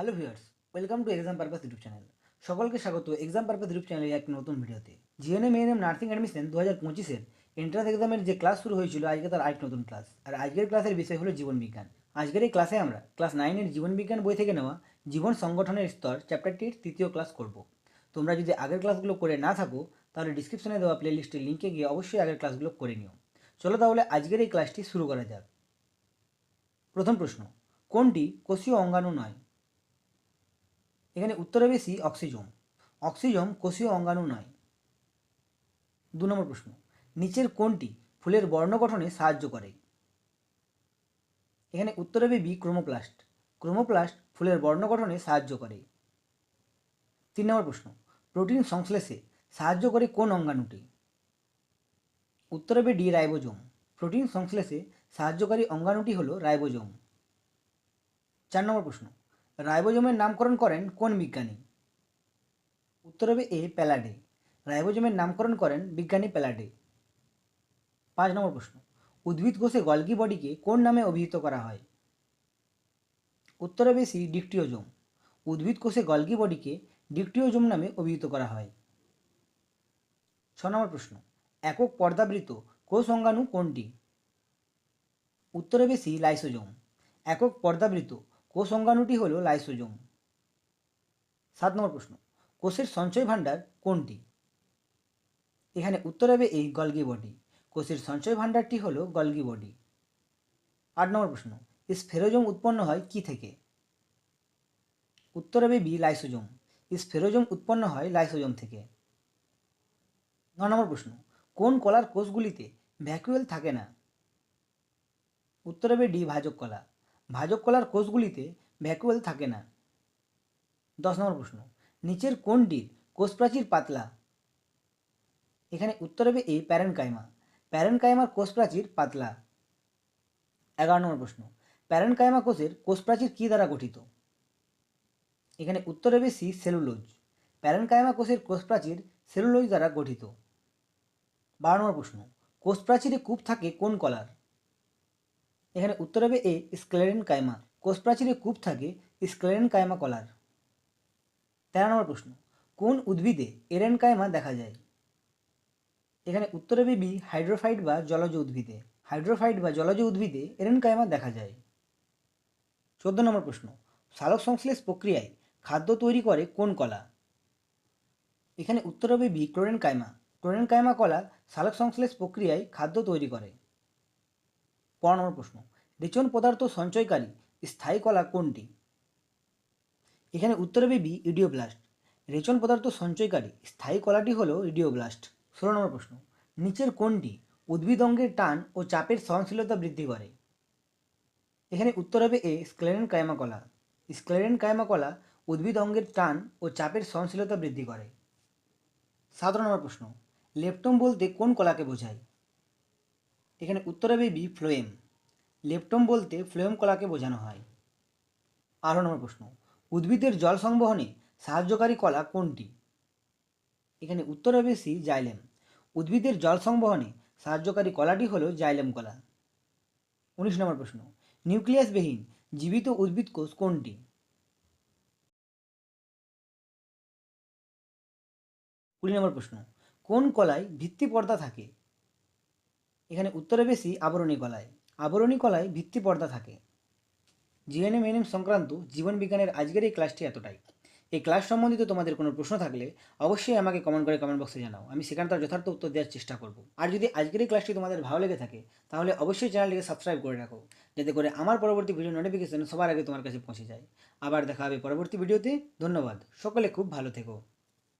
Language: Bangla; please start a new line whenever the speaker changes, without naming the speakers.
Hello viewers welcome to exam purpose YouTube channel সকলকে স্বাগত। এক্সাম পারপাস ইউটিউব চ্যানেলের এক নতুন ভিডিওতে। জিএনএম এএনএম নার্সিং অ্যাডমিশন দু হাজার পঁচিশের এন্ট্রান্স এক্সামের যে ক্লাস শুরু হয়েছিল, আজকে তার আরেক নতুন ক্লাস আর আজকের ক্লাসের বিষয় হলো জীবন বিজ্ঞান। আজকের এই ক্লাসে আমরা ক্লাস নাইনের জীবন বিজ্ঞান বই থেকে নেওয়া জীবন সংগঠনের স্তর চ্যাপ্টারটির তৃতীয় ক্লাস করব। তোমরা যদি আগের ক্লাসগুলো করে না থাকো, তাহলে ডিসক্রিপশনে দেওয়া প্লেলিস্টের লিঙ্কে গিয়ে অবশ্যই আগের ক্লাসগুলো করে নিও। চলো তাহলে আজকের এই ক্লাসটি শুরু করা যাক। প্রথম প্রশ্ন, কোনটি কোষীয় অঙ্গাণু নয়? এখানে উত্তরে বেশি অক্সিজম। অক্সিজম কোষীয় অঙ্গাণু নয়। দু নম্বর প্রশ্ন। নিচের কোনটি ফুলের বর্ণ গঠনে সাহায্য করে। এখানে উত্তরে বেবি ক্রোমোপ্লাস্ট। ক্রোমোপ্লাস্ট ফুলের বর্ণ গঠনে সাহায্য করে। তিন নম্বর প্রশ্ন। প্রোটিন সংশ্লেষে সাহায্য করে কোন অঙ্গাণুটি? উত্তরে ডি, রাইবোজোম। প্রোটিন সংশ্লেষে সাহায্যকারী অঙ্গাণুটি হল রাইবোজোম। চার নম্বর প্রশ্ন। রাইবোজোমের নামকরণ করেন কোন বিজ্ঞানী? উত্তর হবে এ. প্যালাডে রাইবোজোমের নামকরণ করেন বিজ্ঞানী প্যালাডে পাঁচ নম্বর প্রশ্ন। উদ্ভিদ কোষে গলগি বডিকে কোন নামে অভিহিত করা হয়? উত্তর হবে সি. ডিকটিওজোম। উদ্ভিদ কোষে গলগি বডিকে ডিকটিওজোম নামে অভিহিত করা হয়। ছ নম্বর প্রশ্ন। একক পর্দাবৃত কোষ অঙ্গাণু কোনটি? উত্তর হবে সি. লাইসোজোম। একক পর্দাবৃত কোষ অঙ্গাণুটি হল লাইসোজোম। সাত নম্বর প্রশ্ন, কোষের সঞ্চয় ভাণ্ডার কোনটি? এখানে উত্তর হবে এই গলগি বডি। কোষের সঞ্চয় ভাণ্ডারটি হল গলগি বডি। আট নম্বর প্রশ্ন স্ফেরোজোম উৎপন্ন হয় কি থেকে? উত্তর হবে বি, লাইসোজোম। স্ফেরোজোম উৎপন্ন হয় লাইসোজোম থেকে। ন নম্বর প্রশ্ন, কোন কলার কোষগুলিতে ভ্যাকুয়েল থাকে না? উত্তর হবে ডি, ভাজক কলা। ভাজক কলার কোষগুলিতে ভ্যাকুয়েল থাকে না। দশ নম্বর প্রশ্ন, নিচের কোনটির কোষ প্রাচীর পাতলা? এখানে উত্তর হবে এ, প্যারেনকাইমা। প্যারেনকাইমার কোষ প্রাচীর পাতলা। এগারো নম্বর প্রশ্ন, প্যারেনকাইমা কোষের কোষ প্রাচীর কী দ্বারা গঠিত? এখানে উত্তর হবে সি, সেলুলোজ। প্যারেনকাইমা কোষের কোষ প্রাচীর সেলুলোজ দ্বারা গঠিত। বারো নম্বর প্রশ্ন কোষ প্রাচীরে কূপ থাকে কোন কলার? এখানে উত্তর হবে এ স্ক্লেরেন কাইমা কোষ প্রাচীরে কূপ থাকে স্ক্লেরেন কাইমা কলার। তেরো নম্বর প্রশ্ন, কোন উদ্ভিদে এরেন কায়মা দেখা যায়? এখানে উত্তর হবে বি, হাইড্রোফাইট বা জলজ উদ্ভিদে। হাইড্রোফাইট বা জলজ উদ্ভিদে এরেন কাইমা দেখা যায়। চোদ্দ নম্বর প্রশ্ন, সালোক সংশ্লেষ প্রক্রিয়ায় খাদ্য তৈরি করে কোন কলা? এখানে উত্তর হবে বি ক্লোরেন কায়মা ক্লোরেন কাইমা কলা সালোক সংশ্লেষ প্রক্রিয়ায় খাদ্য তৈরি করে। পনেরো নম্বর প্রশ্ন? রেচন পদার্থ সঞ্চয়কারী, স্থায়ী কলা কোনটি? এখানে উত্তর হবে বি ইডিওব্লাস্ট রেচন পদার্থ সঞ্চয়কারী, স্থায়ী কলাটি হল ইডিওব্লাস্ট ষোলো নম্বর প্রশ্ন, নিচের কোনটি উদ্ভিদ অঙ্গের টান ও চাপের সহনশীলতা বৃদ্ধি করে? এখানে উত্তর হবে এ স্ক্লেরেন কায়মা কলা স্ক্লেরেন কায়মা কলা উদ্ভিদ অঙ্গের টান ও চাপের সহনশীলতা বৃদ্ধি করে। সাত নম্বর প্রশ্ন লেপটম বলতে কোন কলাকে বোঝায়? এখানে উত্তর হবে বি, ফ্লোয়েম। লেপটম বলতে ফ্লোয়েম কলাকে বোঝানো হয়। আরও নম্বর প্রশ্ন। উদ্ভিদের জল সংবহনে সাহায্যকারী কলা কোনটি? এখানে উত্তর হবে সি, জাইলেম। উদ্ভিদের জল সংবহনে সাহায্যকারী কলাটি হল জাইলেম কলা। উনিশ নম্বর প্রশ্ন। নিউক্লিয়াসবিহীন জীবিত উদ্ভিদ কোষ কোনটি? কুড়ি নম্বর প্রশ্ন। কোন কলায় ভিত্তি পর্দা থাকে? এখানে উত্তরে বেশি আবরণী কলায় আবরণী কলায় ভিত্তি পর্দা থাকে। জিএনএম এনএম সংক্রান্ত জীবন বিজ্ঞানের আজকের এই ক্লাসটি এতটাই। এই ক্লাস সম্বন্ধিত তোমাদের কোনো প্রশ্ন থাকলে অবশ্যই আমাকে কমেন্ট করে কমেন্ট বক্সে জানাও। আমি সেখানে তার যথার্থ উত্তর দেওয়ার চেষ্টা করব। আর যদি আজকের এই ক্লাসটি তোমাদের ভালো লেগে থাকে, তাহলে অবশ্যই চ্যানেলটিকে সাবস্ক্রাইব করে রাখো, যাতে করে আমার পরবর্তী ভিডিও নোটিফিকেশন সবার আগে তোমার কাছে পৌঁছে যায়। আবার দেখা হবে পরবর্তী ভিডিওতে ধন্যবাদ। সকলে খুব ভালো থেকো।